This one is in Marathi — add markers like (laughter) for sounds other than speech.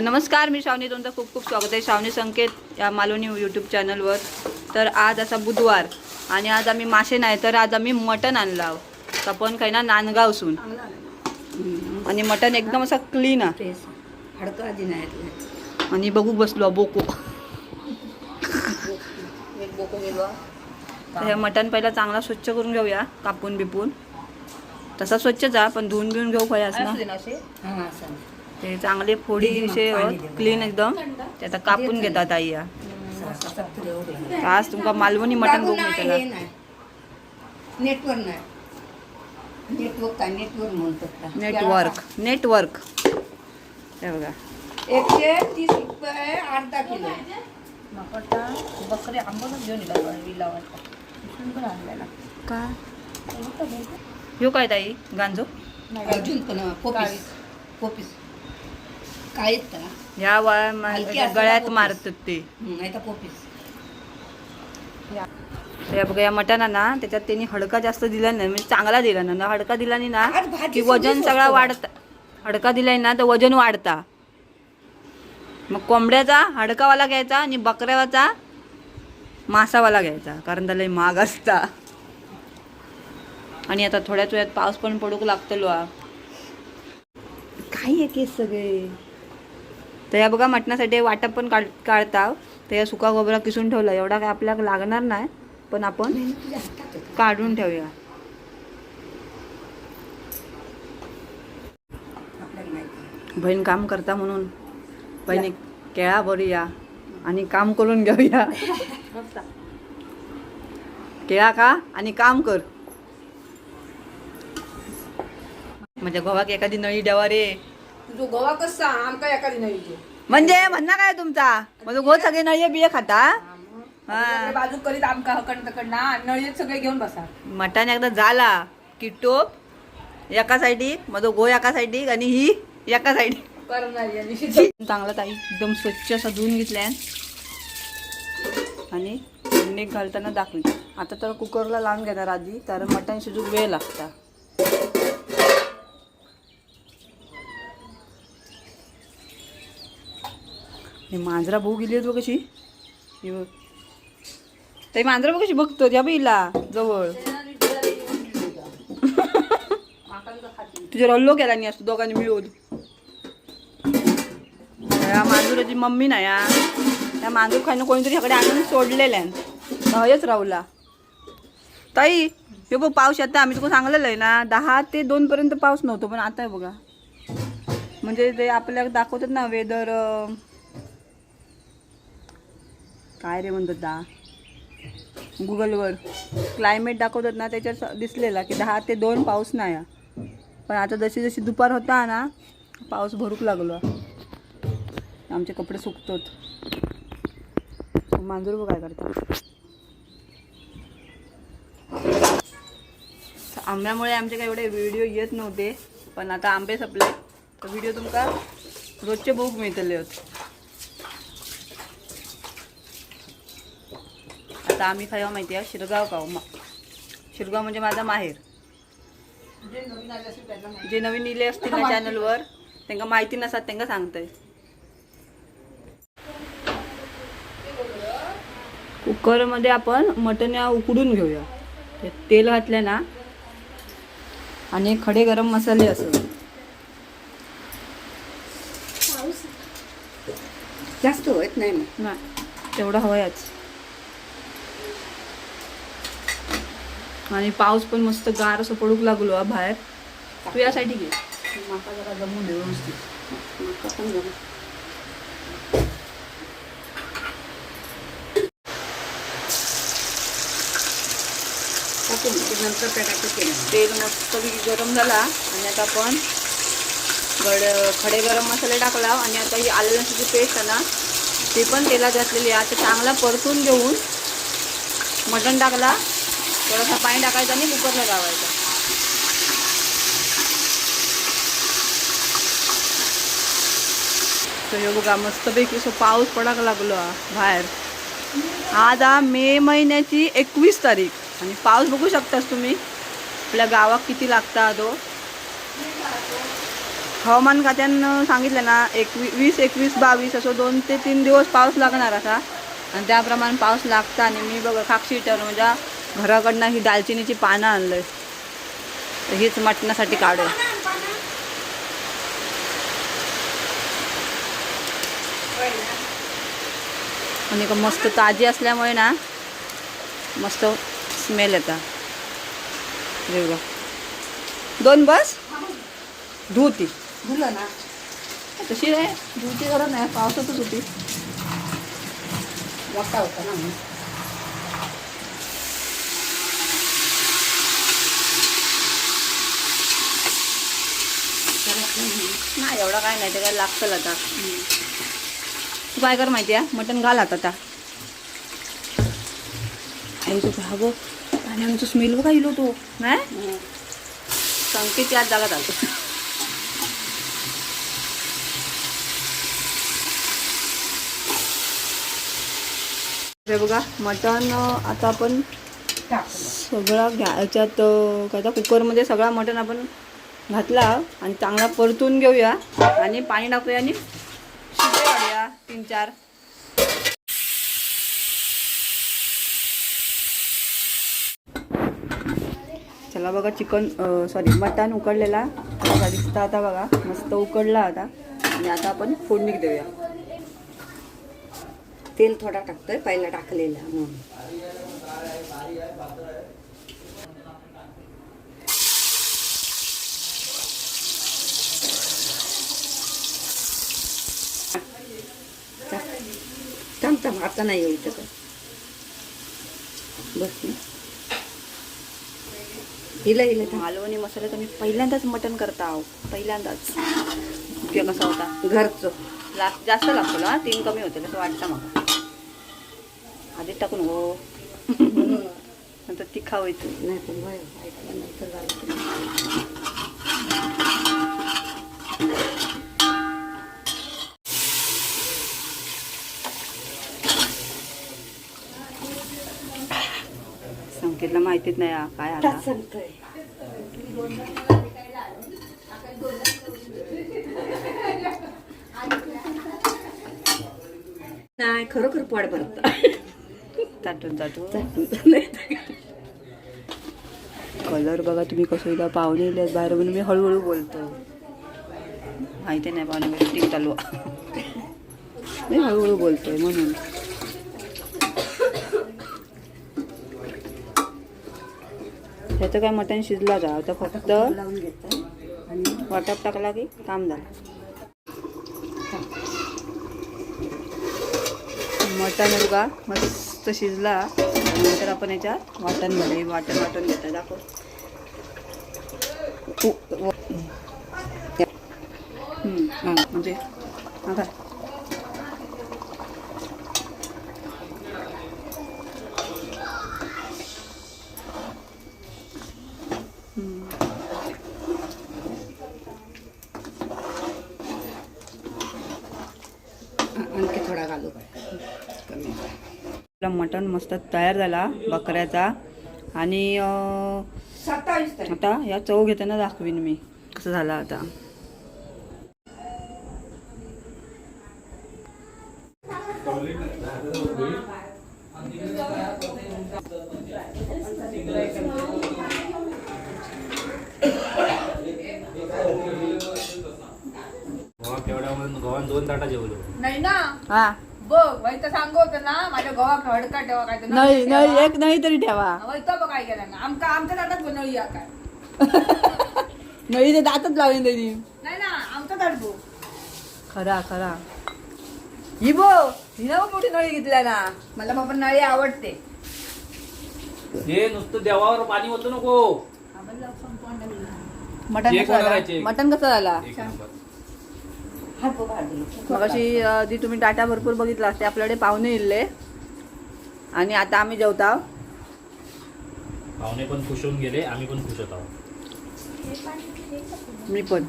नमस्कार मी श्रावणी तुमचं खूप खूप स्वागत आहे. श्रावणी संकेत या मालवणी यूट्यूब चॅनलवर तर आज असा बुधवार आणि आज आम्ही मासे नाही तर आज आम्ही मटण आणलं आहोत आपण काही ना नांदगावसून आणि मटण एकदम असं क्लीन आहे. आणि बघू बसलो बोको. हे मटण पहिला चांगला स्वच्छ करून घेऊया कापून बिपून. तसा स्वच्छच आहे पण धुवून बिवून घेऊ असं. ते चांगले फोडी दिवशी क्लीन एकदम. ते आता कापून घेतात आई या. आज तुमका मालवणी मटण बाबू बघू नाही, नेटवर्क नेटवर्क नेटवर्क म्हणतात का? नेटवर्क नेटवर्क हे बघा. एकशे तीस रुपये अर्धा किलो. बकरे आंबोनच घेऊन येला विला वाटतं. आणलेला का ह्यो काय? ताई? गांजो? अजून पण कोपीस. कोपीस. काय ह्या असते गळ्यात मारतात ते. नाही तर कोपीस तर या बघा या मटणा ना त्याच्यात त्यांनी हडका जास्त दिला नाही म्हणजे चांगला दिला ना ना हडका दिला नाही ना भाजी की वजन सगळी सगळा स्वस्त वाढता हडका दिलाय ना तर वजन वाढता. मग कोंबड्याचा हडकावाला घ्यायचा आणि बकऱ्याचा मासावाला घ्यायचा कारण त्याला महाग असता. आणि आता थोड्याच वेळात पाऊस पण पडूक लागतलो हा काय आहे केस सगळे. तर या बघा मटणासाठी वाटप पण काढ काढता तर या सुका खोबरा किसून ठेवला. एवढा काय आपल्याला लागणार नाही पण आपण काढून ठेवूया. बहीण काम करता म्हणून. बहिणी केळा भरूया आणि काम करून घेऊया. केळा खा आणि काम कर. म्हणजे गव्हाक एखादी नळी रे. तुझो गोवा कसा? आमका एखादी नाही इथे. म्हणजे म्हणणं काय तुमचा? म्हणजे गो सगळे नळी बिये खाता? हा बाजू करीत आमका हकड तकड ना नळीत सगळे घेऊन बसा. मटण एकदा झाला की टोप एका साईडीक माझं गो एका साईडीक आणि ही एका साईडीक करणारी आणि (laughs) शिजव. चांगला ताई एकदम स्वच्छ असं धुवून घेतलाय. आणि घालताना दाखवी आता तर कुकरला लावून घेणार आधी कारण मटण शिजूक वेळ लागता. हे मांजरा भाऊ गेली आहेत बघ कशी हे बघ. ते मांजरा बघ कशी बघतो त्या बाईला जवळ. (laughs) तुझे रल्लो केला नाही असतो दोघांनी मिळून. या मांजूराची मम्मी ना या. त्या मांजूर खायनं कोणीतरी ह्याकडे आणून सोडलेल्या हयच राहुला. ताई हे बघ पाऊस आता आम्ही तुला सांगलेलं आहे ना दहा ते दोन पर्यंत पाऊस नव्हतो पण आता आहे बघा. म्हणजे ते आपल्याला दाखवतात ना वेदर काय रे म्हणतात दा? गुगलवर क्लायमेट दाखवतात ना त्याच्यात स- दिसलेला की दहा ते दोन पाऊस नाही. आहे. पण आता जशी जशी दुपार होता ना पाऊस भरूक लागलो. आमचे कपडे सुकतात. मांजूर बघ काय करतात. आंब्यामुळे आमचे काही एवढे व्हिडिओ येत नव्हते पण आता आंबे सपले. तर व्हिडिओ तुमका रोजचे बघूक मिळतले होते. आता आम्ही खावा माहिती आहे शिरगाव खाऊ हो मा शिरगाव म्हणजे माझा माहेर. जे नवीन इले असतील ना चॅनलवर त्यांना माहिती नसतात त्यांना सांगतंय. कुकरमध्ये आपण मटण उकडून घेऊया. तेल घातलं ना आणि खडे गरम मसाले असं. जास्त होत नाही मग. नाही तेवढं आणि पाऊस पण मस्त गार असं पडूक लागलो हा बाहेर. तू यासाठी घे. माका जरा जमून दे व्यवस्थित. मका पण नंतर केलं तेल मस्त गरम झाला आणि आता आपण गड खडे गरम मसाले टाकला आणि आता ही आलं लसूणची पेस्ट आहे ना ते पण तेलात घातलेली आहे. आता चांगला परतून घेऊन मटण टाकला. थोडासा पाणी टाकायचं आणि कुकरला लावायचा. तर हे बघा मस्तपैकी असं पाऊस पडाक लागलो बाहेर. आज हा मे महिन्याची एकवीस तारीख. आणि पाऊस बघू शकतास तुम्ही. आपल्या गावात किती लागता तो? हवामान खात्यानं सांगितलं ना एकवी वीस एकवीस बावीस असं दोन ते तीन दिवस पाऊस लागणार असा. आणि त्याप्रमाणे पाऊस लागता आणि मी बघा खाक्षी म्हणजे घराकडनं ही दालचिनीची पानं आणलं तर हीच मटणासाठी काढू आणि का मस्त ताजी असल्यामुळे ना मस्त स्मेल येतात हे दोन बस? धुती. धुलं ना तशी आहे. धुती गरज नाही पावसातच होती. मोठा होता ना म्हणून. नाही एवढं काय नाही ते काय लागतं आता. तू काय कर माहिती आहे? मटण घाल आता त्या. आई तू बघ आणि आमचं स्मेल बघा इलो तो. नाही. संकेत याच जागात आलो हे बघा मटण आता आपण. सगळा घ्या याच्यात काय आता कुकरमध्ये सगळा मटण आपण घातला आणि चांगला परतून घेऊया. आणि पाणी टाकूया आणि शिटे काढूया तीन चार. चला बघा चिकन सॉरी मटण उकडलेला. बघा दिसता आता बघा मस्त उकडला आता. आणि आता आपण फोडणी देऊया. तेल थोडा टाकतोय पहिला टाकलेला म्हणून. थांब थांब आता नाही येऊ शकत बस हिला हिला थांब. मालवणी मसाल्याचं मी पहिल्यांदाच मटण करता आहो. पहिल्यांदाच. ते कसा होता. घरचं. लास्ट जास्त लागतो ना तीन कमी होते असं वाटतं मला. आधी टाकून हो. नंतर तिखा व्हायचं नाही पण वय ऐकलं नाही तर झालं संकेतला माहितीच नाही हा काय सांगतोय. नाही खरोखर पोट भरत. ताटून ताटून कलर बघा तुम्ही कसं एकदा पाहुणे आहेत बाहेर म्हणून मी हळूहळू बोलतो माहिती नाही पाहुणे मीटिंग चालू. मी हळूहळू बोलतोय म्हणून. त्याचं काय मटण शिजला जा आता फक्त लावून घेतोय आणि वाटप टाकला की काम झालं. मटण बघा मस्त शिजला. नंतर आपण याच्यात वाटण भरले वाटण वाटण घेता दाखव. हा, म्हणजे हा आणखी थोडा घालू कमी आपला मटण मस्त तयार झाला बकऱ्याचा. आणि आता या चव घेताना दाखवीन मी. कसं झालं आता. ताटा जेवलो. नाही ना? हा. बघ वैत सांगू होतं ना माझ्या गव्हा हडका ठेवा काय ते नाही. नाही एक नाही तरी ठेवा. वैत बघ काय केलं ना. आमका आमच्या ताटात बनवली या काय? (laughs) नळी ते दातच लावेन नाही ना आमचा ताट बघ. खरा खरा. ही बो हिना मोठी नळी घेतल्या ना मला बाबा नळी आवडते. हे नुसतं देवावर पाणी होतं नको. मटन कसं झाला. मटन कसं झाला? एक नंबर. मग अशी आधी तुम्ही डाटा भरपूर बघितला असते आपल्याकडे पाहुणे इल्ले. आणि आता आम्ही जेवता पाहुणे पण खुश होऊन गेले आम्ही पण खुश होत आहोत. मी पण.